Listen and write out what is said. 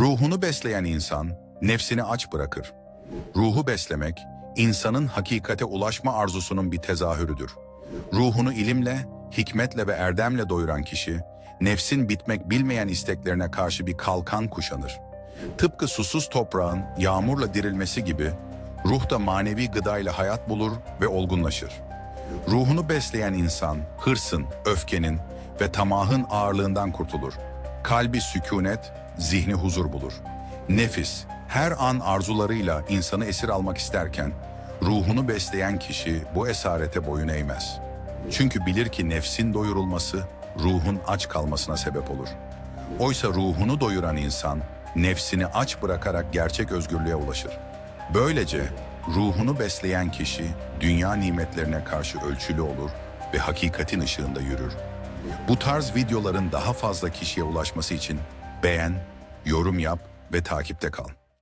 Ruhunu besleyen insan nefsini aç bırakır. Ruhu beslemek, insanın hakikate ulaşma arzusunun bir tezahürüdür. Ruhunu ilimle, hikmetle ve erdemle doyuran kişi, nefsin bitmek bilmeyen isteklerine karşı bir kalkan kuşanır. Tıpkı susuz toprağın yağmurla dirilmesi gibi, ruh da manevi gıdayla hayat bulur ve olgunlaşır. Ruhunu besleyen insan, hırsın, öfkenin ve tamahın ağırlığından kurtulur. Kalbi sükunet, zihni huzur bulur. Nefis, her an arzularıyla insanı esir almak isterken, ruhunu besleyen kişi bu esarete boyun eğmez. Çünkü bilir ki nefsin doyurulması, ruhun aç kalmasına sebep olur. Oysa ruhunu doyuran insan, nefsini aç bırakarak gerçek özgürlüğe ulaşır. Böylece ruhunu besleyen kişi, dünya nimetlerine karşı ölçülü olur ve hakikatin ışığında yürür. Bu tarz videoların daha fazla kişiye ulaşması için beğen, yorum yap ve takipte kal.